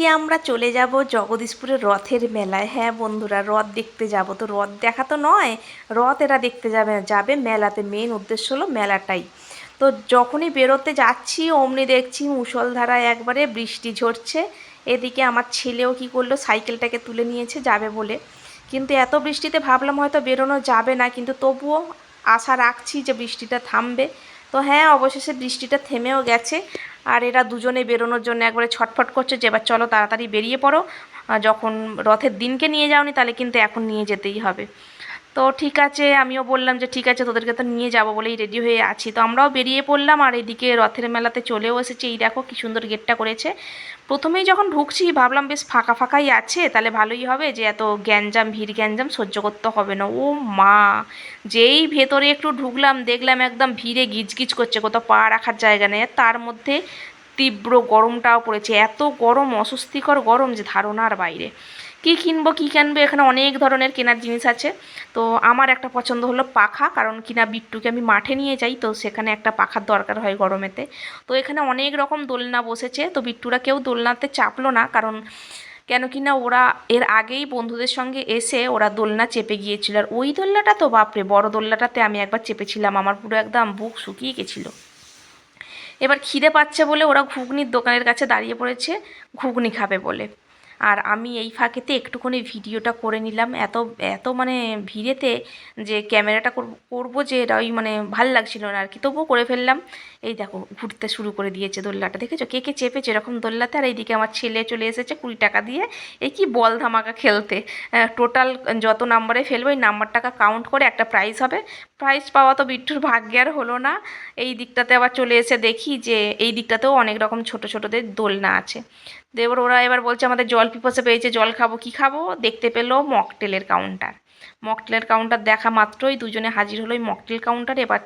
আজকে আমরা চলে যাব জগদীশপুরের রথের মেলায়। হ্যাঁ বন্ধুরা, রথ দেখতে যাব তো, রথ দেখা তো নয়, রথ এরা দেখতে যাবে যাবে মেলাতে। মেন উদ্দেশ্য হলো মেলাটাই। তো যখনই বেরোতে যাচ্ছি, অমনি দেখছি মুষলধারায় একবারে বৃষ্টি ঝরছে। এদিকে আমার ছেলেও কি করল, সাইকেলটাকে তুলে নিয়েছে, যাবে বলে। কিন্তু এত বৃষ্টিতে ভাবলাম হয়তো বেরোনো যাবে না, কিন্তু তবুও আশা রাখছি যে বৃষ্টিটা থামবে। তো হ্যাঁ অবশেষে বৃষ্টিটা থেমেও গেছে। আর এরা দুজনে বেরোনোর জন্য একবারে ছটফট করছে যে, এবার চলো তাড়াতাড়ি বেরিয়ে পড়ো। যখন রথের দিনকে নিয়ে যাওনি, তাহলে কিন্তু এখন নিয়ে যেতেই হবে। তো ঠিক আছে, আমিও বললাম যে ঠিক আছে, তোদেরকে তো নিয়ে যাব বলেই রেডি হয়ে আছি। তো আমরাও বেরিয়ে পড়লাম আর এদিকে রথের মেলাতে চলেও এসেছি। এই দেখো কি সুন্দর গেটটা করেছে। প্রথমেই যখন ঢুকছি, ভাবলাম বেশ ফাঁকা ফাঁকাই আছে, তাহলে ভালোই হবে যে এত গ্যাঞ্জাম, ভিড় গ্যাঞ্জাম সহ্য করতে হবে না। ও মা, যেই ভেতরে একটু ঢুকলাম, দেখলাম একদম ভিড়ে গিজগিজ করছে, কোথাও পা রাখার জায়গা নেই। তার মধ্যে তীব্র গরমটাও পড়েছে। এত গরম, অস্বস্তিকর গরম যে ধারণার বাইরে। কী কিনবো কী কিনবো, এখানে অনেক ধরনের কেনার জিনিস আছে। তো আমার একটা পছন্দ হলো পাখা, কারণ কিনা বিট্টুকে আমি মাঠে নিয়ে যাই, তো সেখানে একটা পাখার দরকার হয় গরমেতে। তো এখানে অনেক রকম দোলনা বসেছে, তো বিট্টুরা কেউ দোলনাতে চাপলো না, কারণ কেন কি না ওরা এর আগেই বন্ধুদের সঙ্গে এসে ওরা দোলনা চেপে গিয়েছিল। আর ওই দোলনাটা তো বাপরে, বড় দোলনাটাতে আমি একবার চেপেছিলাম, আমার পুরো একদম বুক শুকিয়ে গেছিল। এবার খিদে পাচ্ছে বলে ওরা ঘুগনির দোকানের কাছে দাঁড়িয়ে পড়েছে, ঘুগনি খাবে বলে। আর আমি এই ফাঁকেতে একটুখানি ভিডিওটা করে নিলাম। এত এত মানে ভিড়েতে যে ক্যামেরাটা করব যে এটা ওই মানে ভালো লাগছিল না আর কি তবুও করে ফেললাম। এই দেখো, ঘুরতে শুরু করে দিয়েছে দোল্লাটা। দেখেছ? কে কে চেপেছে এরকম দোল্লাতে? আর এইদিকে আমার ছেলে চলে এসেছে কুড়ি টাকা দিয়ে। এই কি বল ধামাকা খেলতে। টোটাল যত নাম্বারে ফেলব, এই নাম্বারটাকে কাউন্ট করে একটা প্রাইজ হবে। প্রাইজ পাওয়া তো বিট্টুর ভাগ্যে আর হলো না। এই দিকটাতে আবার চলে এসে দেখি যে, এই দিকটাতেও অনেক রকম ছোট, ছোটোদের দোলনা আছে। দেবর ওরা এবার বলছে, আমাদের জল পিপাসে পেয়েছে, জল খাব, কি খাব? দেখতে পেল মকটেলের কাউন্টার মকটেলের কাউন্টার দেখা মাত্রই দুজনে হাজির হলো ওই মকটেল কাউন্টার এবার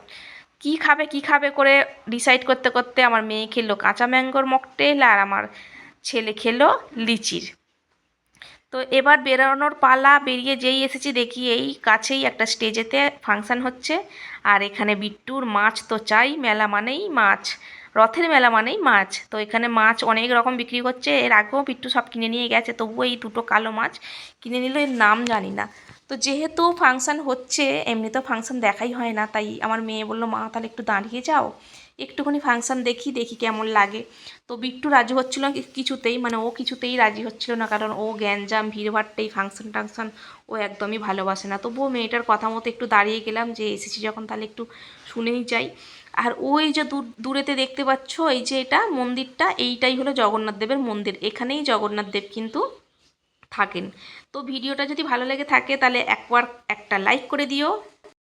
কি খাবে কি খাবে করে ডিসাইড করতে করতে আমার মেয়ে খেলো কাঁচা ম্যাঙ্গোর মকটেল আর আমার ছেলে খেলো লিচির। তো এবার বেরোনোর পালা, বেরিয়ে যেই এসেছি দেখি এই কাছেই একটা স্টেজেতে ফাংশান হচ্ছে। আর এখানে বিট্টুর মাছ তো চাই, মেলা মানেই মাছ। রথের মেলা মানেই মাছ। তো এখানে মাছ অনেক রকম বিক্রি করছে। এর আগেও বিট্টু সব কিনে নিয়ে গেছে। তবুও এই দুটো কালো মাছ কিনে নিল এর নাম জানি না। তো যেহেতু ফাংশান হচ্ছে, এমনি তো ফাংশান দেখাই হয় না। তাই আমার মেয়ে বলল, মা, তাহলে একটু দাঁড়িয়ে যাও। একটুখানি ফাংশান দেখি দেখি কেমন লাগে। তো বিট্টু রাজি হচ্ছিল কিছুতেই। মানে ও কিছুতেই রাজি হচ্ছিল না। কারণ ও গ্যাঞ্জাম ভিড়ভাট্টাই ফাংশন টাংশন ও একদমই ভালোবাসে না। তবুও মেয়েটার কথা মতো একটু দাঁড়িয়ে গেলাম যে, এসেছি যখন, তাহলে একটু শুনেই যাই। আর ওই যে দূর, দূরেতে দেখতে পাচ্ছ, এই যে এটা, মন্দিরটা, এইটাই হলো জগন্নাথ দেবের মন্দির। এখানেই জগন্নাথ দেব কিন্তু থাকেন। তো ভিডিওটা যদি ভালো লেগে থাকে, তাহলে একবার একটা লাইক করে দিও।